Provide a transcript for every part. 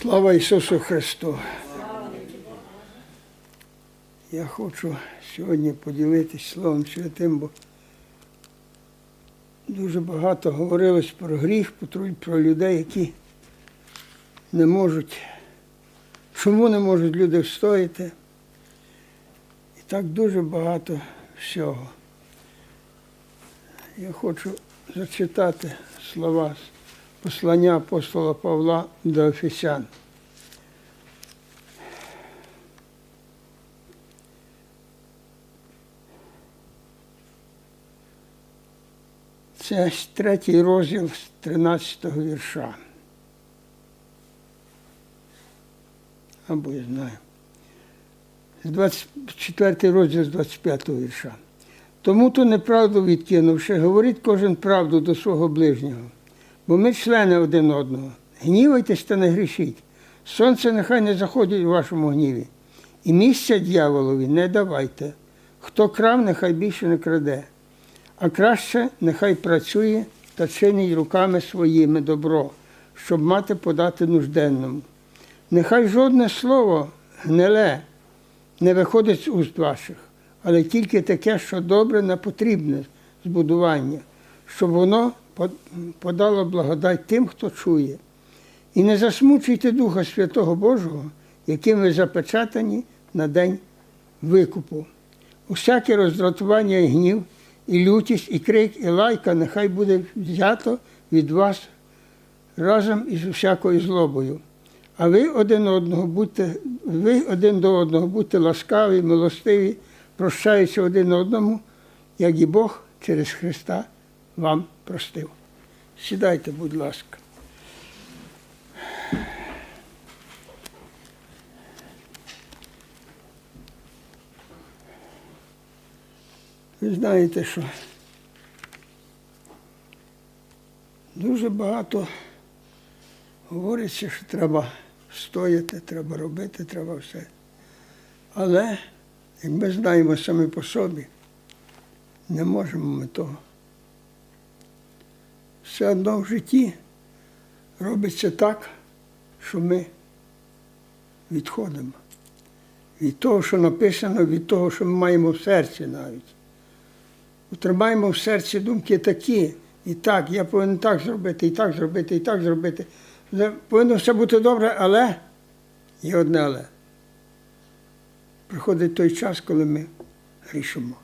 Слава Ісусу Христу! Я хочу сьогодні поділитися Словом Святим, бо дуже багато говорилось про гріх, про- людей, які не можуть, чому не можуть люди встояти. І так дуже багато всього. Я хочу зачитати слова послання апостола Павла до Ефесян. Це третій розділ з 13 го вірша. Або я знаю. З 24 розділ з 25 го вірша. Тому то неправду відкинувши, говорить кожен правду до свого ближнього. Бо ми члени один одного. Гнівайтесь та не грішіть. Сонце нехай не заходить у вашому гніві. І місця дьяволові не давайте. Хто крав, нехай більше не краде. А краще нехай працює та чинить руками своїми добро, щоб мати подати нужденному. Нехай жодне слово гниле не виходить з уст ваших, але тільки таке, що добре на потрібне збудування, щоб воно по- подало благодать тим, хто чує. І не засмучуйте Духа Святого Божого, яким ви запечатані на день викупу. Усяке роздратування і гнів, і лютість, і крик, і лайка нехай буде взято від вас разом із усякою злобою. А ви один одного будьте, ви один до одного будьте ласкаві, милостиві, прощаючи один одному, як і Бог через Христа вам простив. Сідайте, будь ласка. Ви знаєте, що дуже багато говориться, що треба стояти, треба робити, треба все. Але, як ми знаємо самі по собі, не можемо ми того. Все одно в житті робиться так, що ми відходимо. Від того, що написано, від того, що ми маємо в серці навіть. Тримаємо в серці думки такі, і так, я повинен так зробити, і так зробити, і так зробити. Повинно все бути добре, але є одне але. Приходить той час, коли ми грішимо.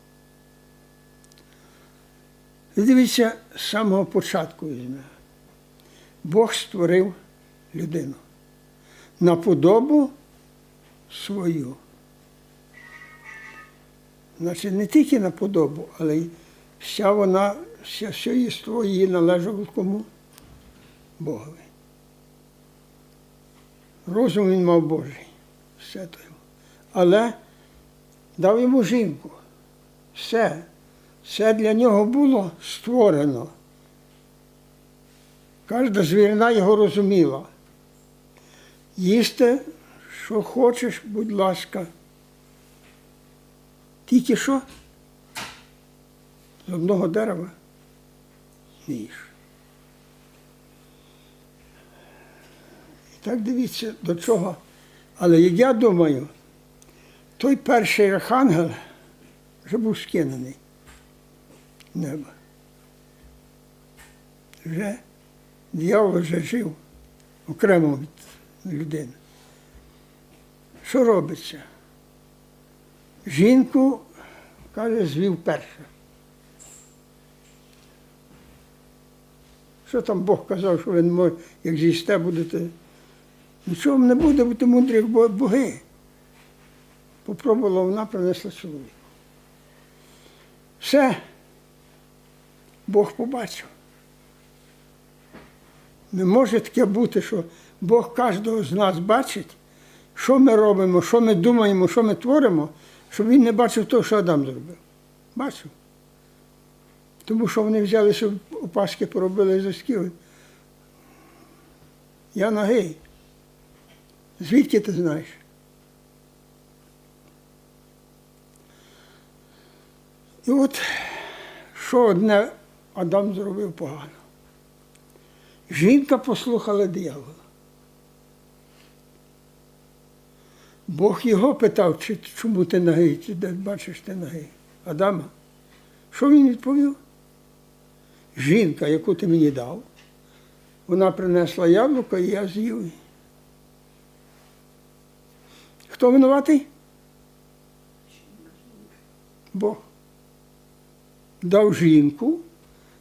Дивіться, з самого початку візьме. Бог створив людину на подобу свою. Значить, не тільки на подобу, але й вся вона, вся, все єство її належало кому? Богові. Розум він мав Божий. Все то йому. Але дав йому жінку. Все. Все для нього було створено. Кожна звірина його розуміла. Їсти, що хочеш, будь ласка. Тільки що? З одного дерева їж. І так дивіться до чого. Але як я думаю, той перший архангел вже був скинений в небо. Вже дьявол вже жив окремо від людини. Що робиться? Жінку, каже, звів перше. Що там Бог казав, що ви не можете, як з'їсте будете. Нічого не буде, бути мудрі, боги. Попробувала вона, принесла чоловіка. Все. Бог побачив. Не може таке бути, що Бог кожного з нас бачить, що ми робимо, що ми думаємо, що ми творимо, щоб він не бачив того, що Адам зробив. Бачив. Тому що вони взяли, щоб опашки поробили за скіли. Я нагий. Звідки ти знаєш? І от що одне Адам зробив погано. Жінка послухала диявола. Бог його питав, чи, чому ти нагий, чи де бачиш ти нагий. Адама. Що він відповів? Жінка, яку ти мені дав, вона принесла яблуко, і я з'їв. Хто винуватий? Бог. Дав жінку,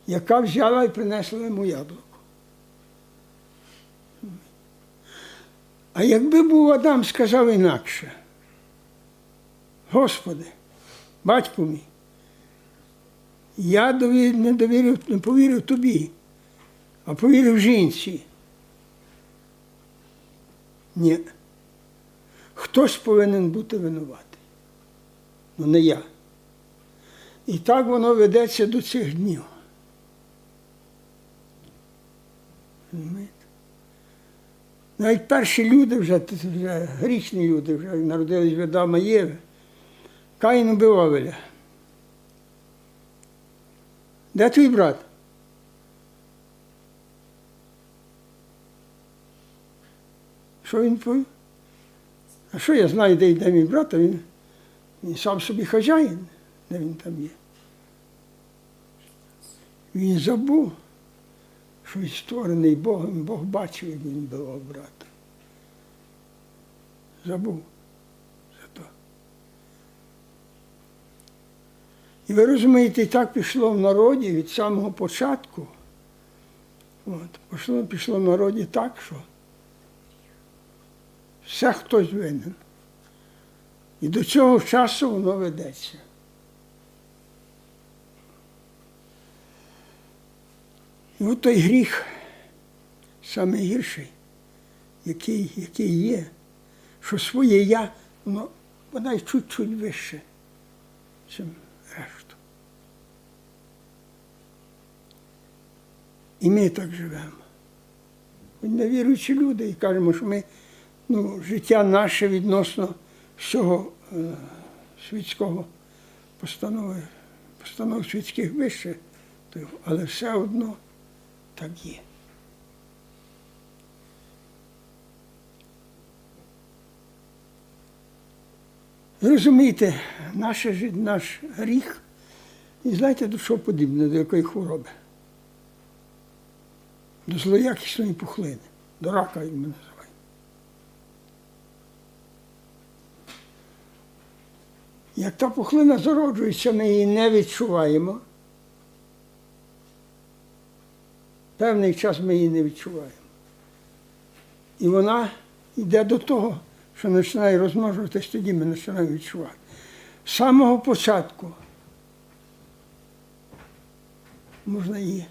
яка взяла і принесла йому яблуко. А якби був Адам сказав інакше, Господи, батько мій, я не довірив, не повірив тобі, а повірив жінці. Ні. Хтось повинен бути винуватий. Ну не я. І так воно ведеться до цих днів. Розумієте? Навіть перші люди вже, вже грішні люди, вже народились від Адама і Єви. Каїн убив Авеля. Де твій брат? Що він повів? А що я знаю, де йде мій брат, а він, він сам собі хазяїн, де він там є. Він забув, що він створений Богом, Бог бачив, як він бивав брата. Забув за то. І ви розумієте, і так пішло в народі від самого початку. От, пішло, пішло в народі так, що все хтось винен. І до цього часу воно ведеться. І от той гріх найгірший, який, який є, що своє я, воно вона чуть-чуть вище, ніж решту. І ми так живемо. Ми невіруючі люди і кажемо, що ми ну, життя наше відносно всього е, світського постанови, постанов світських вище, але все одно так є. Розумієте, наше, наш гріх, і знаєте, до чого подібне, до якої хвороби? До злоякісної пухлини, до рака, як ми називаємо. Як та пухлина зароджується, ми її не відчуваємо. Певний час ми її не відчуваємо. І вона йде до того, що починає розмножуватись, тоді ми починаємо відчувати. З самого початку можна її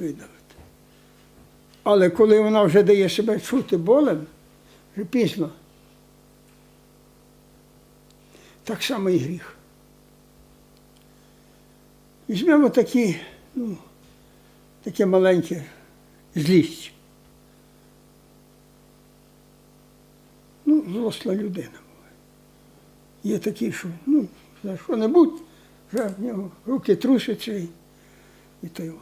видавити. Але коли вона вже дає себе чути болем, вже пізно. Так само і гріх. Візьмемо такі, ну, таке маленьке злість. Ну, зросла людина буває. Є такі, що ну, за що-небудь, вже в нього руки трусяться і, і то й воно.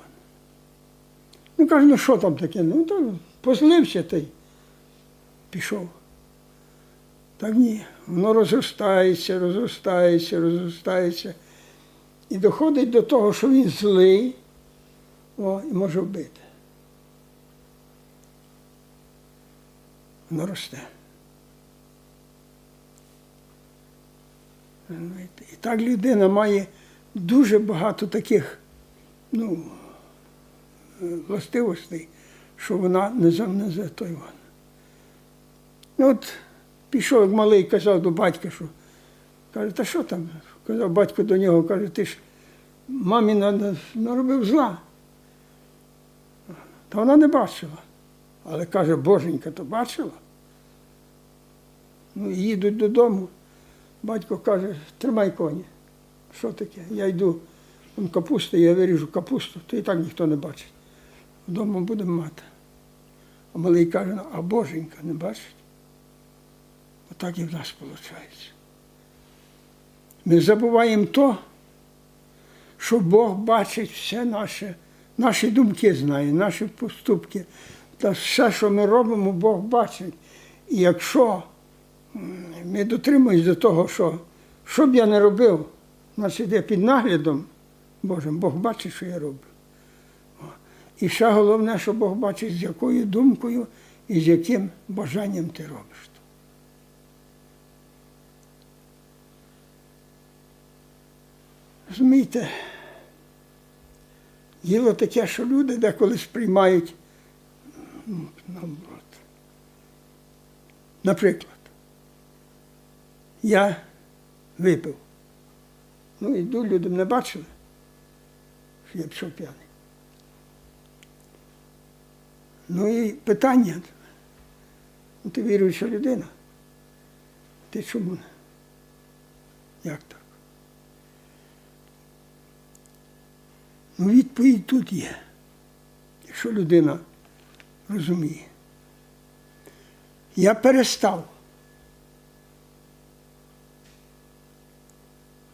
Ну каже, ну що там таке? Ну то позлився й пішов. Так ні, воно розростається, розростається, розростається. І доходить до того, що він злий о, і може вбити. Воно росте. І так людина має дуже багато таких ну, властивостей, що вона не за не за той вон. Ну, От пішов, як малий, казав до батька, що каже, та що там? Казав батько до нього, каже, ти ж мамі на- на- наробив зла. Та вона не бачила. Але каже, боженька, то бачила. Ну, їдуть додому. Батько каже, тримай коні. Що таке? Я йду, вон капуста, я виріжу капусту, то і так ніхто не бачить. Вдома будемо мати. А малий каже, «Ну, а боженька не бачить? Отак і в нас виходить. Ми забуваємо то, що Бог бачить все наше, наші думки знає, наші поступки. Та все, що ми робимо, Бог бачить. І якщо ми дотримуємося до того, що що б я не робив, значить я під наглядом Божим, Бог бачить, що я роблю. І ще головне, що Бог бачить, з якою думкою і з яким бажанням ти робиш. Розумієте, діло таке, що люди деколи сприймають. Наприклад, я випив. Ну, йду, люди мене бачили, що я пішов п'яний. Ну і питання. Ну, ти віруюча людина. Ти чому? Як так? Відповідь тут є. Якщо людина розуміє. Я перестав.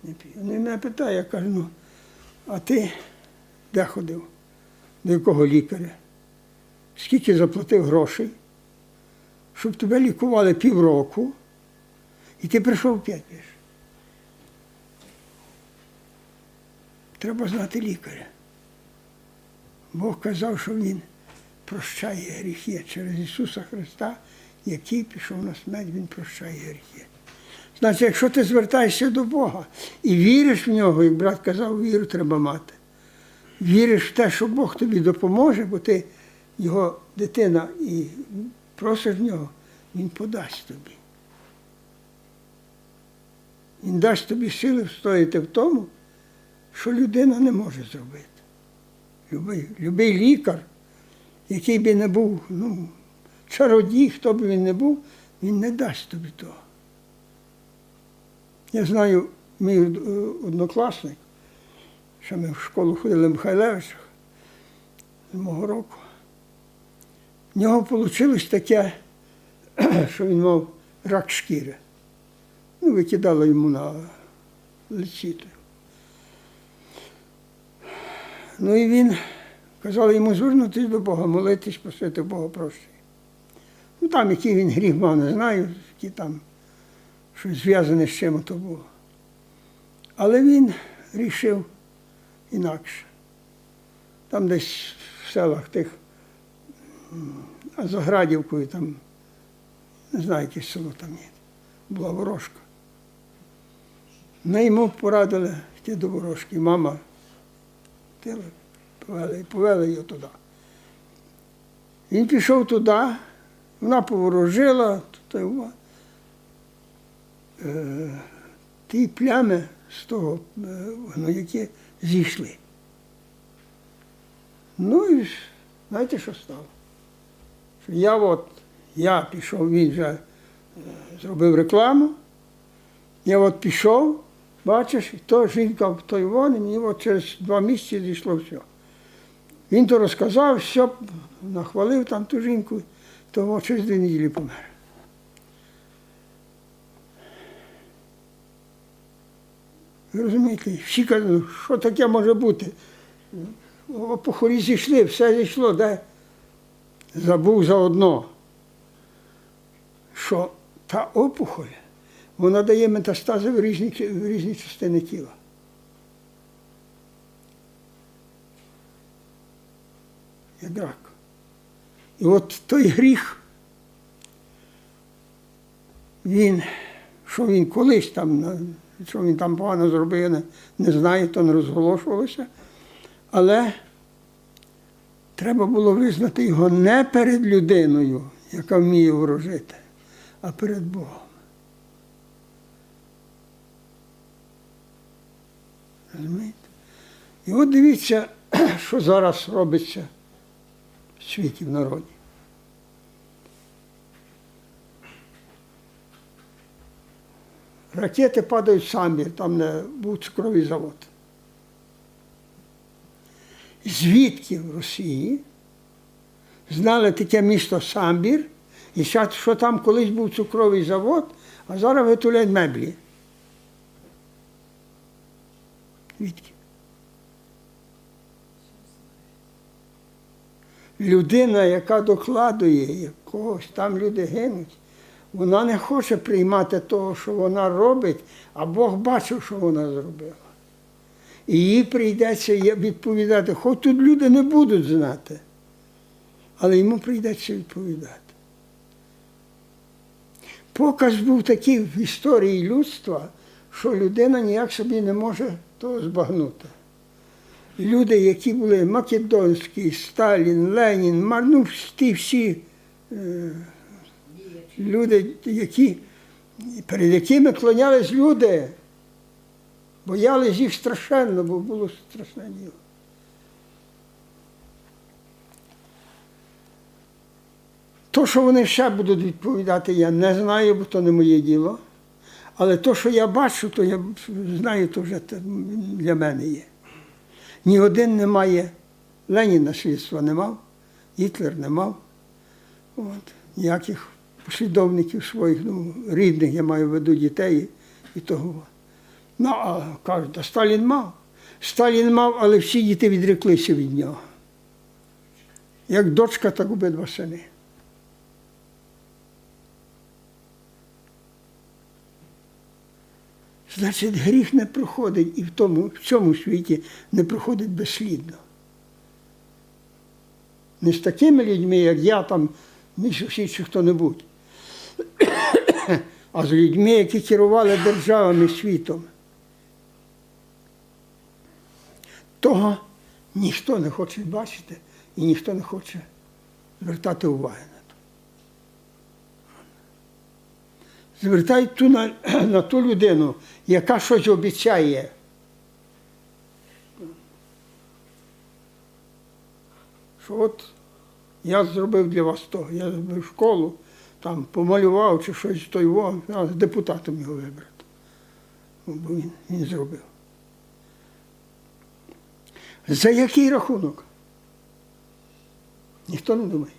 Він мене питає, я кажу, ну, а ти де ходив? До якого лікаря? Скільки заплатив грошей, щоб тебе лікували півроку, і ти прийшов п'ять. Треба знати лікаря. Бог казав, що Він прощає гріхи через Ісуса Христа, який пішов на смерть, Він прощає гріхи. Значить, якщо ти звертаєшся до Бога і віриш в нього, як брат казав, віру треба мати. Віриш в те, що Бог тобі допоможе, бо ти його дитина і просиш в нього, він подасть тобі. Він дасть тобі сили встояти в тому, що людина не може зробити. Любий, любий лікар, який би не був, ну, чародій, хто б він не був, він не дасть тобі того. Я знаю, мій е, однокласник, що ми в школу ходили в Михайлевичах з мого року. В нього вийшло таке, що він мав рак шкіри. Ну, викидали йому на лиці. Ну і він казали йому звернутися до Бога, молитись, просити Бога прощення. Ну там, який він гріх мав, не знаю, які там щось зв'язане з чим то було. Але він рішив інакше. Там десь в селах тих, м, за Градівкою там, не знаю, яке село там є, була ворожка. Ми йому порадили йти до ворожки. Мама тили, повели, і повели його туди. Він пішов туди, вона поворожила, е, ті плями з того е, гнояки зійшли. Ну і знаєте, що стало? Що я от, я пішов, він вже е, зробив рекламу, я от пішов, бачиш, то жінка в той вон, і мені через два місяці зійшло все. Він то розказав, все, нахвалив там ту жінку, то через дві неділі помер. Розумієте, всі кажуть, що таке може бути? О, Похорі зійшли, все зійшло, де забув заодно, що та опухоль, вона дає метастази в різні, в різні частини тіла. Як рак. І от той гріх, він, що він колись там, що він там погано зробив, не, не знаю, то не розголошувалося. Але треба було визнати його не перед людиною, яка вміє ворожити, а перед Богом. Розумієте? І от дивіться, що зараз робиться в світі, в народі. Ракети падають в Самбір, там де був цукровий завод. Звідки в Росії знали таке місто Самбір, і що там колись був цукровий завод, а зараз виготовляють меблі. Звідки? Людина, яка докладує якогось, там люди гинуть, Вона не хоче приймати того, що вона робить, а Бог бачив, що вона зробила. І їй прийдеться відповідати, хоч тут люди не будуть знати, але йому прийдеться відповідати. Показ був такий в історії людства, що людина ніяк собі не може того збагнути. Люди, які були Македонський, Сталін, Ленін, ну, ті всі е, люди, які, перед якими клонялись люди, боялись їх страшенно, бо було страшне діло. То, що вони ще будуть відповідати, я не знаю, бо то не моє діло. Але то, що я бачу, то я знаю, то вже для мене є. Ні один не має, Ленін наслідства не мав, Гітлер не мав. От. Ніяких послідовників своїх, ну, рідних, я маю в виду дітей і того. Ну, а кажуть, а Сталін мав. Сталін мав, але всі діти відреклися від нього. Як дочка, так обидва сини. Значить, гріх не проходить і в тому, в цьому світі не проходить безслідно. Не з такими людьми, як я там, ні сусід чи хто-небудь, а з людьми, які керували державами світом. Того ніхто не хоче бачити і ніхто не хоче звертати уваги Звертай ту на, на ту людину, яка щось обіцяє. Що от я зробив для вас то, я зробив школу, там помалював чи щось той во, а депутатом його вибрати. Ну, Бо він, він зробив. За який рахунок? Ніхто не думає.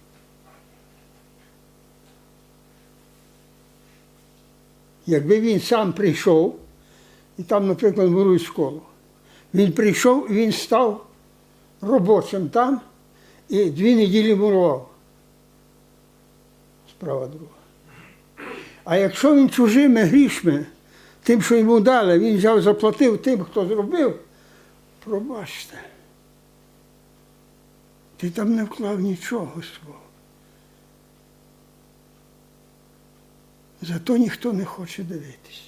Якби він сам прийшов, і там, наприклад, мурують школу, він прийшов і він став робочим там і дві неділі мурував. Справа друга. А якщо він чужими грішми, тим, що йому дали, він взяв, заплатив тим, хто зробив, пробачте. Ти там не вклав нічого свого. Зато ніхто не хоче дивитись.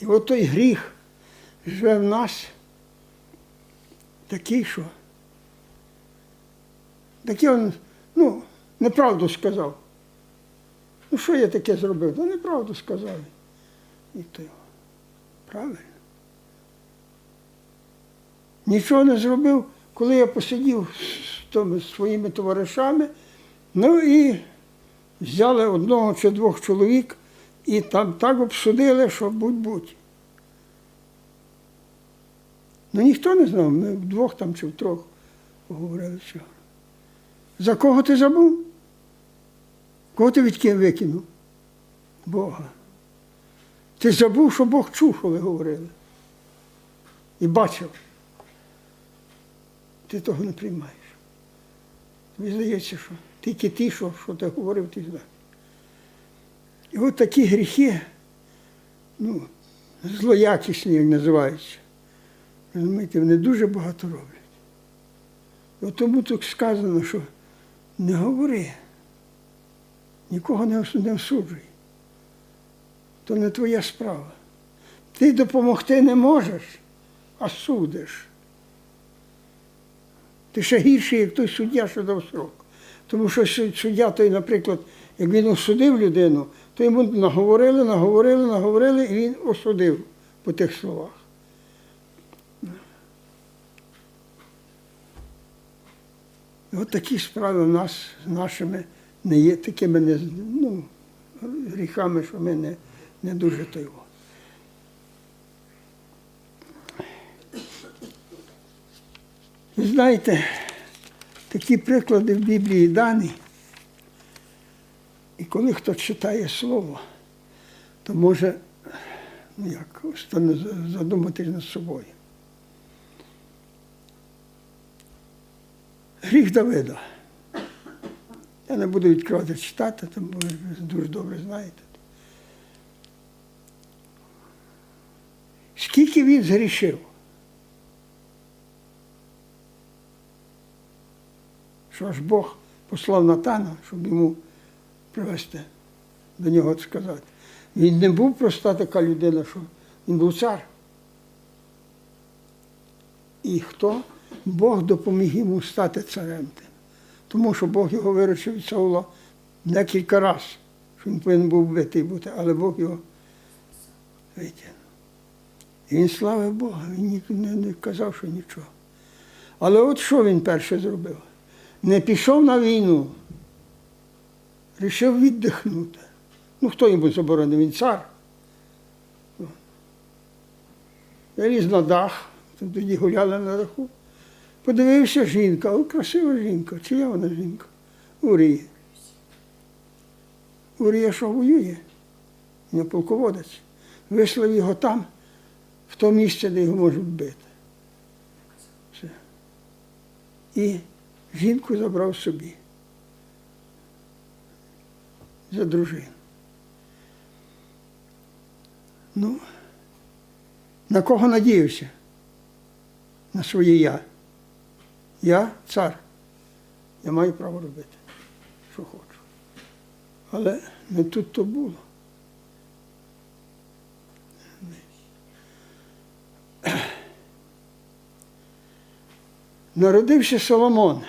І от той гріх живе в нас такий, що такий він, ну, неправду сказав. Ну, що я таке зробив? Та неправду сказав. І то правильно. Нічого не зробив, коли я посидів з своїми товаришами, ну і взяли одного чи двох чоловік і там так обсудили, що будь-будь. Ну ніхто не знав, ми вдвох там чи втрьох поговорили всього. За кого ти забув? Кого ти від ким викинув? Бога. Ти забув, що Бог чув, що ви говорили. І бачив. Ти того не приймаєш. Тобі здається, що тільки ти, що, що ти говорив, ти знаєш. І от такі гріхи, ну, злоякісні, як називаються, розумієте, вони дуже багато роблять. От тому тут сказано, що не говори, нікого не осуджуй. То не твоя справа. Ти допомогти не можеш, а судиш. Ти ще гірший, як той суддя, що дав срок. Тому що суддя той, наприклад, як він осудив людину, то йому наговорили, наговорили, наговорили, і він осудив по тих словах. От такі справи в нас з нашими не є такими не, ну, гріхами, що ми не, не дуже то знаєте, такі приклади в Біблії дані. І коли хто читає слово, то може ну як, задуматись над собою. Гріх Давида. Я не буду відкривати читати, тому ви дуже добре знаєте. Скільки він згрішив? Що ж Бог послав Натана, щоб йому привезти до нього сказати. Він не був проста така людина, що він був цар. І хто? Бог допоміг йому стати царем. Тому що Бог його виручив від Саула декілька разів, що він повинен був вбитий бути, але Бог його витягнув. І він славив Бога, він не казав, що нічого. Але от що він перше зробив? Не пішов на війну, рішив віддихнути. Ну, хто йому заборонив? Він цар. Я ліз на дах, тоді гуляли на даху. Подивився жінка, о, красива жінка, чия вона жінка? Урія. Урія що воює? Не полководець. Вислав його там, в то місце, де його можуть бити. І жінку забрав собі. За дружину. Ну, на кого надіявся? На своє я. Я цар. Я маю право робити, що хочу. Але не тут то було. Народився Соломон.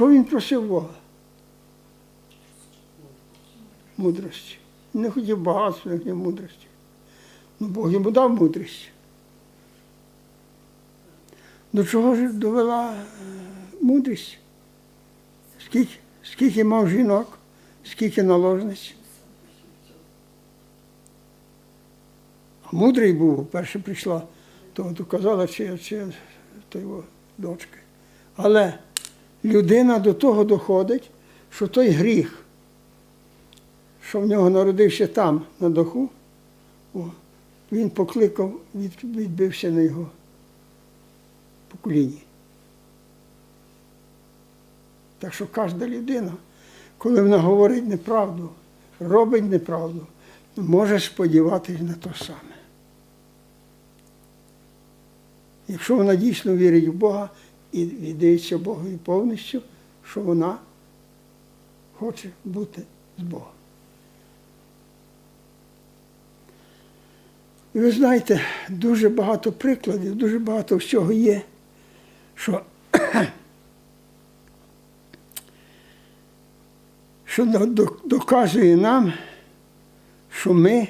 Що він просив Бога? Мудрості. Не хотів багатства, не хотів мудрості. Ну, Бог йому дав мудрість. До чого ж довела е, мудрість? Скільки, скільки мав жінок, скільки наложниць? А мудрий був, перше прийшла, то казала, чи, чи то його дочка. Але людина до того доходить, що той гріх, що в нього народився там, на даху, о, він покликав, відбився на його поколінні. Так що кожна людина, коли вона говорить неправду, робить неправду, може сподіватися на те саме. Якщо вона дійсно вірить в Бога і віддається Богові повністю, що вона хоче бути з Богом. І ви знаєте, дуже багато прикладів, дуже багато всього є, що, що до- до- доказує нам, що ми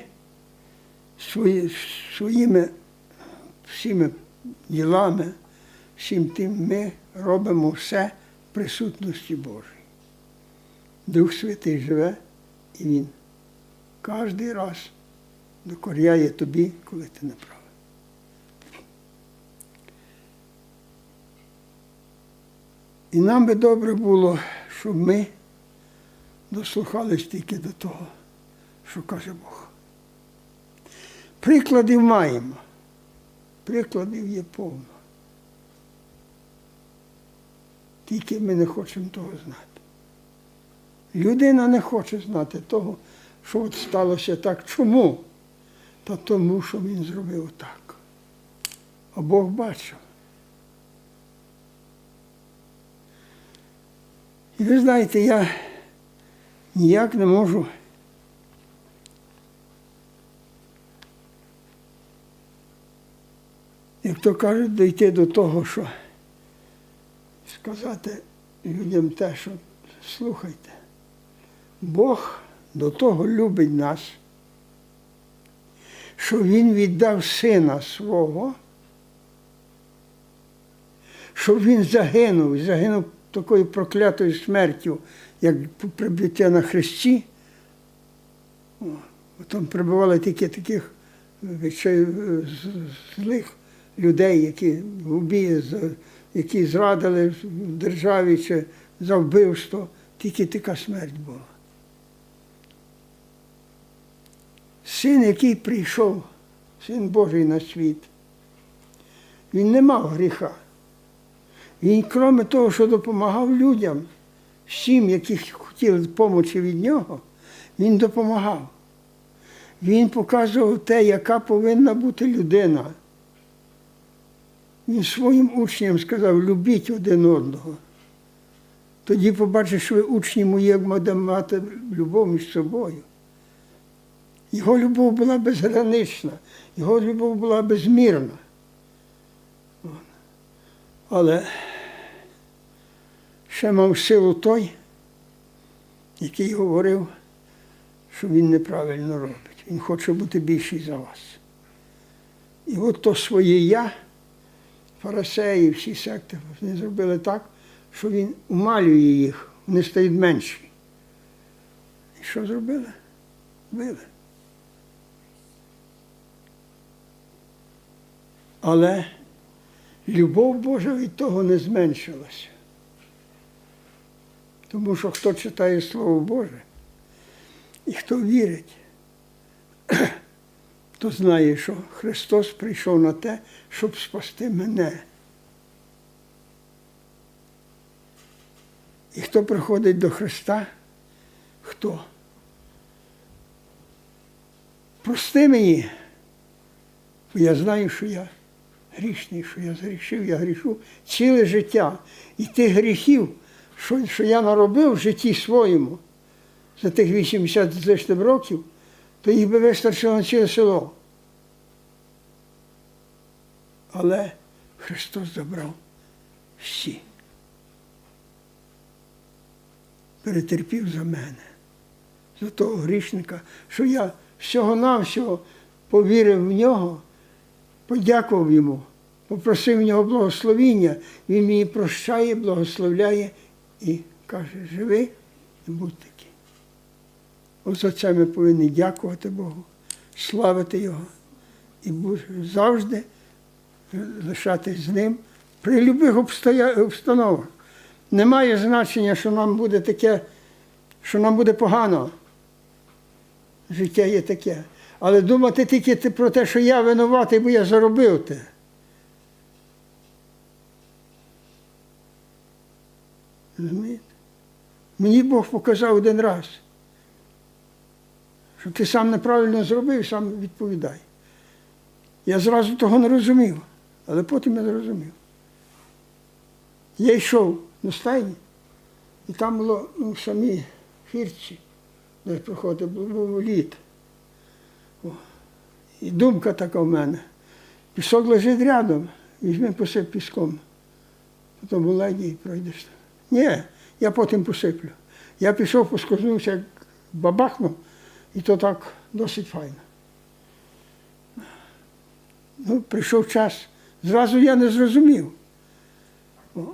свої, своїми всіми ділами, всім тим ми робимо все в присутності Божої. Дух Святий живе і Він кожен раз докоряє тобі, коли ти не правий. І нам би добре було, щоб ми дослухались тільки до того, що каже Бог. Прикладів маємо. Прикладів є повно. Тільки ми не хочемо того знати. Людина не хоче знати того, що от сталося так. Чому? Та тому, що він зробив так. А Бог бачив. І ви знаєте, я ніяк не можу як то кажуть, дійти до того, що сказати людям те, що слухайте, Бог до того любить нас, що Він віддав сина свого, щоб він загинув, загинув такою проклятою смертю, як прибиття на хресті. Там прибували тільки таких з- злих людей, які вбії, які зрадили в державі чи за вбивство, тільки така смерть була. Син, який прийшов, син Божий на світ, він не мав гріха. Він, крім того, що допомагав людям, всім, які хотіли допомоги від нього, він допомагав. Він показував те, яка повинна бути людина. Він своїм учням сказав, любіть один одного. Тоді побачиш, що ви учні мої, як буде мати любов між собою. Його любов була безгранична, його любов була безмірна. Але ще мав силу той, який говорив, що він неправильно робить. Він хоче бути більший за вас. І от то своє я, фарисеї, всі секти, вони зробили так, що він умалює їх, вони стають менші. І що зробили? Били. Але любов Божа від того не зменшилася. Тому що хто читає Слово Боже і хто вірить, то знає, що Христос прийшов на те, щоб спасти мене. І хто приходить до Христа, хто? Прости мені, бо я знаю, що я грішний, що я згрішив, я грішу ціле життя. І тих гріхів, що, що я наробив в житті своєму за тих 80 з лишнім років, то їх би вистачило на ціле село. Але Христос забрав всі. Перетерпів за мене, за того грішника, що я всього-навсього повірив в нього, подякував йому, попросив в нього благословіння, він мені прощає, благословляє і каже, живи і будь такий. За це ми повинні дякувати Богу, славити Його і завжди лишатись з ним при любих обстановах. Немає значення, що нам буде таке, що нам буде погано. Життя є таке. Але думати тільки про те, що я винуватий, бо я заробив те. Мені Бог показав один раз, що ти сам неправильно зробив, сам відповідай. Я зразу того не розумів, але потім я зрозумів. Я йшов на стайні, і там було ну, самі хірчі, де проходив, був лід. О. І думка така в мене. Пісок лежить рядом, візьми посип піском. Потім леді і пройдеш. Ні, я потім посиплю. Я пішов, поскользнувся, як бабахнув, і то так досить файно. Ну, прийшов час. Зразу я не зрозумів.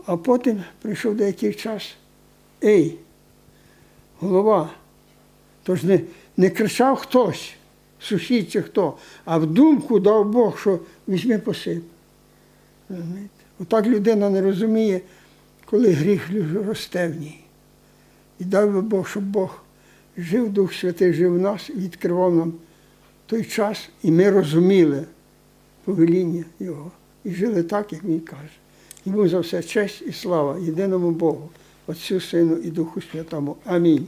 А потім прийшов деякий час. Ей, голова. Тож не, не кричав хтось, сусід чи хто, а в думку дав Бог, що візьми посип. Отак людина не розуміє, коли гріх росте в ній. І дав би Бог, щоб Бог жив, Дух Святий жив в нас відкривав нам той час, і ми розуміли повеління Його. І жили так, як Він каже. Йому за все честь і слава єдиному Богу, Отцю, Сину і Духу Святому. Амінь.